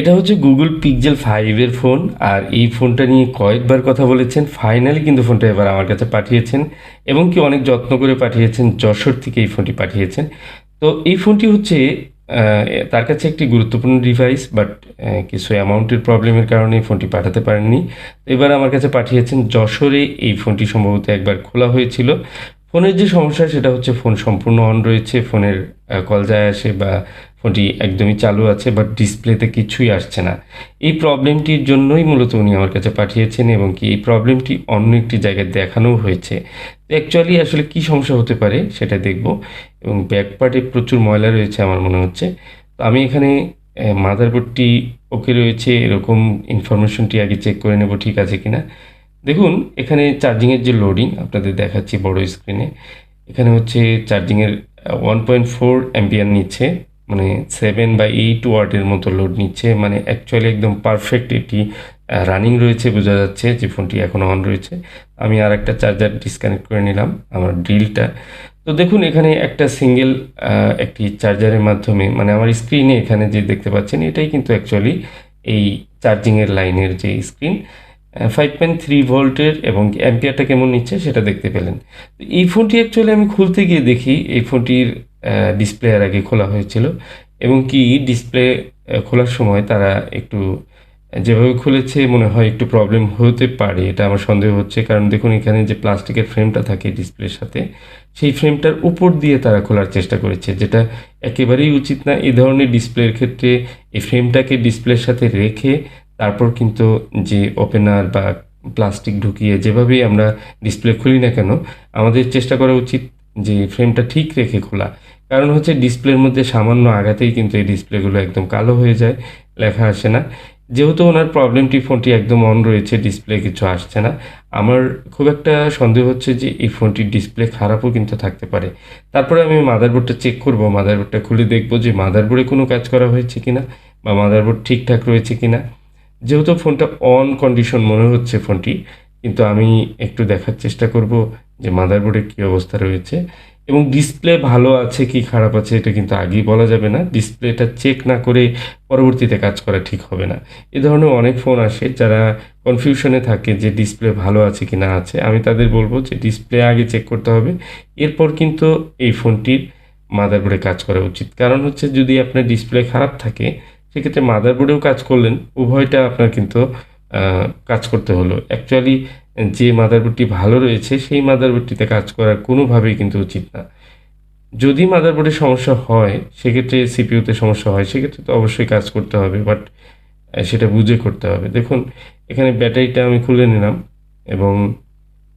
এটা হচ্ছে Google Pixel ফাইভের ফোন আর এই ফোনটা নিয়ে কয়েকবার কথা বলেছেন। ফাইনালি কিন্তু ফোনটা এবার আমার কাছে পাঠিয়েছেন এবং কি অনেক যত্ন করে পাঠিয়েছেন, যশোর থেকে এই ফোনটি পাঠিয়েছেন। তো এই ফোনটি হচ্ছে তার কাছে একটি গুরুত্বপূর্ণ ডিভাইস বাট কিছু অ্যামাউন্টের প্রবলেমের কারণে ফোনটি পাঠাতে পারেননি। এবার আমার কাছে পাঠিয়েছেন, যশোরে এই ফোনটি সম্ভবত একবার খোলা হয়েছিল। ফোনের যে সমস্যা, সেটা হচ্ছে ফোন সম্পূর্ণ অন রয়েছে ফোনের কল যায় আসে বা ফোনটি একদমই চালু আছে বাট ডিসপ্লেতে কিছুই আসছে না। এই প্রবলেমটির জন্যই মূলত উনি আমার কাছে পাঠিয়েছেন এবং কি এই প্রবলেমটি অন্য একটি জায়গায় দেখানোও হয়েছে। অ্যাকচুয়ালি আসলে কি সমস্যা হতে পারে সেটা দেখব এবং ব্যাক পার্টে প্রচুর ময়লা রয়েছে আমার মনে হচ্ছে। তো আমি এখানে মাদারবোর্ডটি ওকে রয়েছে, এরকম ইনফরমেশনটি আগে চেক করে নেব ঠিক আছে কিনা। দেখুন, এখানে চার্জিংয়ের যে লোডিং আপনাদের দেখাচ্ছি বড় স্ক্রিনে এখানে হচ্ছে চার্জিংয়ের ওয়ান পয়েন্ট ফোর অ্যাম্পিয়ার নিচ্ছে। মানে সেভেন বা এইট ওয়াটের মতো লোড নিচ্ছে। মানে অ্যাকচুয়ালি একদম পারফেক্ট এটি রানিং রয়েছে, বোঝা যাচ্ছে যে ফোনটি এখন অন রয়েছে। আমি আর একটা চার্জার ডিসকানেক্ট করে নিলাম, আমার ড্রিলটা তো দেখুন, এখানে একটা সিঙ্গেল একটি চার্জারের মাধ্যমে মানে আমার স্ক্রিনে এখানে যে দেখতে পাচ্ছেন, এটাই কিন্তু অ্যাকচুয়ালি এই চার্জিংয়ের লাইনের যে স্ক্রিন ফাইভ পয়েন্ট থ্রি ভোল্টের এবং অ্যাম্পিয়ারটা কেমন নিচ্ছে সেটা দেখতে পেলেন। এই ফোনটি অ্যাকচুয়ালি আমি খুলতে গিয়ে দেখি, এই ফোনটির ডিসপ্লে এর আগে খোলা হয়েছিল। এবং কি ডিসপ্লে খোলার সময় তারা একটু, যেভাবে খুলেছে মনে হয় একটু প্রবলেম হতে পারে, এটা আমার সন্দেহ হচ্ছে। কারণ দেখুন, এখানে যে প্লাস্টিকের ফ্রেমটা থাকে ডিসপ্লের সাথে, সেই ফ্রেমটার উপর দিয়ে তারা খোলার চেষ্টা করেছে, যেটা একেবারেই উচিত না। এই ধরনের ডিসপ্লের ক্ষেত্রে এই ফ্রেমটাকে ডিসপ্লের সাথে রেখে তারপর কিন্তু যে ওপেনার বা প্লাস্টিক ঢুকিয়ে যেভাবেই আমরা ডিসপ্লে খুলি না কেন, আমাদের চেষ্টা করা উচিত যে ফ্রেমটা ঠিক রেখে খোলা। কারণ হচ্ছে ডিসপ্লের মধ্যে সামান্য আঘাতেই কিন্তু এই ডিসপ্লেগুলো একদম কালো হয়ে যায়, লেখা আসে না। যেহেতু ওনার প্রবলেমটি ফোনটি একদম অন রয়েছে, ডিসপ্লে কিছু আসছে না। আমার খুব একটা সন্দেহ হচ্ছে যে এই ফোনটির ডিসপ্লে খারাপও কিন্তু থাকতে পারে। তারপরে আমি মাদারবোর্ডটা চেক করব, মাদারবোর্ডটা খুলে দেখব যে মাদারবোর্ডে কোনো কাজ করা হয়েছে কিনা বা মাদারবোর্ড ঠিকঠাক রয়েছে কিনা। যেহেতু ফোনটা অন কন্ডিশন মনে হচ্ছে ফোনটি, কিন্তু আমি একটু দেখার চেষ্টা করব যে মাদারবোর্ডের কী অবস্থা রয়েছে। এবং ডিসপ্লে ভালো আছে কি খারাপ আছে এটা কিন্তু আগেই বলা যাবে না। ডিসপ্লেটা চেক না করে পরবর্তীতে কাজ করা ঠিক হবে না। এ ধরনের অনেক ফোন আসে যারা কনফিউশনে থাকে যে ডিসপ্লে ভালো আছে কি না আছে। আমি তাদের বলব যে ডিসপ্লে আগে চেক করতে হবে। এরপর কিন্তু এই ফোনটির মাদারবোর্ডে কাজ করা উচিত। কারণ হচ্ছে যদি আপনার ডিসপ্লে খারাপ থাকে, সেক্ষেত্রে মাদারবোর্ডেও কাজ করলেন, উভয়টা আপনার কিন্তু কাজ করতে হলো। অ্যাকচুয়ালি যে মাদারবোর্ডটি ভালো রয়েছে, সেই মাদারবোর্ডটিতে কাজ করা কোনোভাবেই কিন্তু উচিত না। যদি মাদারবোর্ডের সমস্যা হয়, সেক্ষেত্রে সিপিউতে সমস্যা হয়, সেক্ষেত্রে তো অবশ্যই কাজ করতে হবে, বাট সেটা বুঝে করতে হবে। দেখুন, এখানে ব্যাটারিটা আমি খুলে নিলাম এবং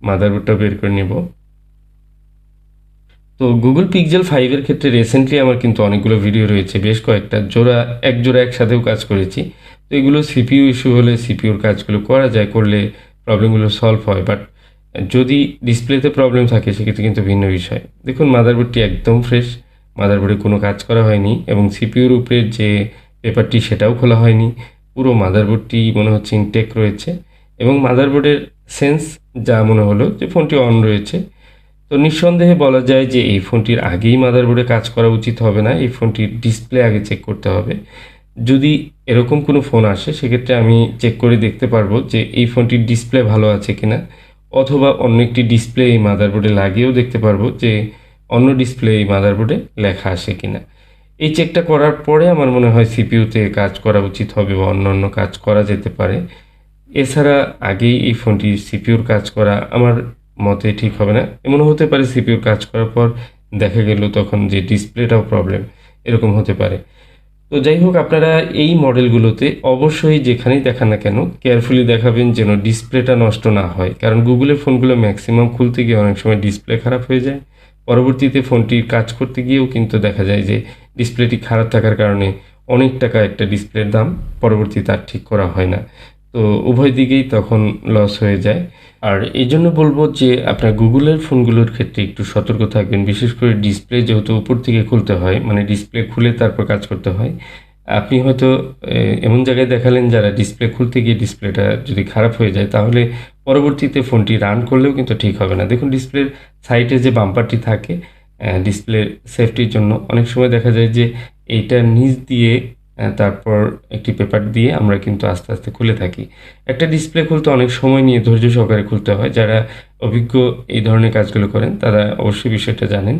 মাদারবোর্ডটা বের করে নেব। তো গুগল পিকজেল ফাইভের ক্ষেত্রে রিসেন্টলি আমার কিন্তু অনেকগুলো ভিডিও রয়েছে, বেশ কয়েকটা। জোড়া, এক জোড়া একসাথেও কাজ করেছি। তো এগুলো সিপিইউ ইস্যু হলে সিপিউর কাজগুলো করা যায়, করলে প্রবলেমগুলো সলভ হয় বাট যদি ডিসপ্লেতে প্রবলেম থাকে, সেক্ষেত্রে কিন্তু ভিন্ন বিষয়। দেখুন মাদারবোর্ডটি একদম ফ্রেশ মাদারবোর্ডে কোনো কাজ করা হয়নি, এবং সিপিউর উপরে যে পেপারটি সেটাও খোলা হয়নি। পুরো মাদারবোর্ডটি মনে হচ্ছে ইনটেক রয়েছে, এবং মাদারবোর্ডের সেন্স যা মনে হলো যে ফোনটি অন রয়েছে। তো নিঃসন্দেহে বলা যায় যে এই ফোনটির আগেই মাদারবোর্ডে কাজ করা উচিত হবে না, এই ফোনটির ডিসপ্লে আগে চেক করতে হবে। যদি এরকম কোনো ফোন আসে, সেক্ষেত্রে আমি চেক করে দেখতে পারব যে এই ফোনটির ডিসপ্লে ভালো আছে কিনা। অথবা অন্য একটি ডিসপ্লে এই মাদারবোর্ডে লাগিয়েও দেখতে পারব যে অন্য ডিসপ্লে এই মাদারবোর্ডে লেখা আসে কিনা। এই চেকটা করার পরে আমার মনে হয় সিপিউতে কাজ করা উচিত হবে বা অন্য অন্য কাজ করা যেতে পারে। এছাড়া আগেই এই ফোনটির সিপিউর কাজ করা আমার মতে ঠিক হবে না। এমন হতে পারে সিপিউর কাজ করার পর দেখা গেল তখন যে ডিসপ্লেটাও প্রবলেম এরকম হতে পারে। তো যাই হোক আপনারা এই মডেলগুলোতে অবশ্যই যেখানেই দেখান না কেন কেয়ারফুলি দেখাবেন যেন ডিসপ্লেটা নষ্ট না হয়। কারণ গুগলের ফোনগুলো ম্যাক্সিমাম খুলতে গিয়ে অনেক সময় ডিসপ্লে খারাপ হয়ে যায়। পরবর্তীতে ফোনটির কাজ করতে গিয়েও কিন্তু দেখা যায় যে ডিসপ্লেটি খারাপ থাকার কারণে অনেক টাকা একটা ডিসপ্লের দাম পরবর্তীতে আর ঠিক করা হয় না। তো উভয় দিকেই তখন লস হয়ে যায়। আর এই জন্য বলব যে আপনার গুগলের ফোনগুলোর ক্ষেত্রে একটু সতর্ক থাকবেন বিশেষ করে ডিসপ্লে যেহেতু উপর থেকে খুলতে হয় মানে ডিসপ্লে খুলে তারপর কাজ করতে হয়। আপনি হয়তো এমন জায়গায় দেখালেন যারা ডিসপ্লে খুলতে গিয়ে ডিসপ্লেটা যদি খারাপ হয়ে যায়, তাহলে পরবর্তীতে ফোনটি রান করলেও কিন্তু ঠিক হবে না। দেখুন ডিসপ্লের সাইডে যে বাম্পারটি থাকে ডিসপ্লের সেফটির জন্য অনেক সময় দেখা যায় যে এইটার নিচ দিয়ে তারপর একটি পেপার দিয়ে আমরা কিন্তু আস্তে আস্তে খুলে থাকি। একটা ডিসপ্লে খুলতে অনেক সময় নিয়ে ধৈর্য সহকারে খুলতে হয়। যারা অভিজ্ঞ এই ধরনের কাজগুলো করেন, তারা অবশ্যই বিষয়টা জানেন।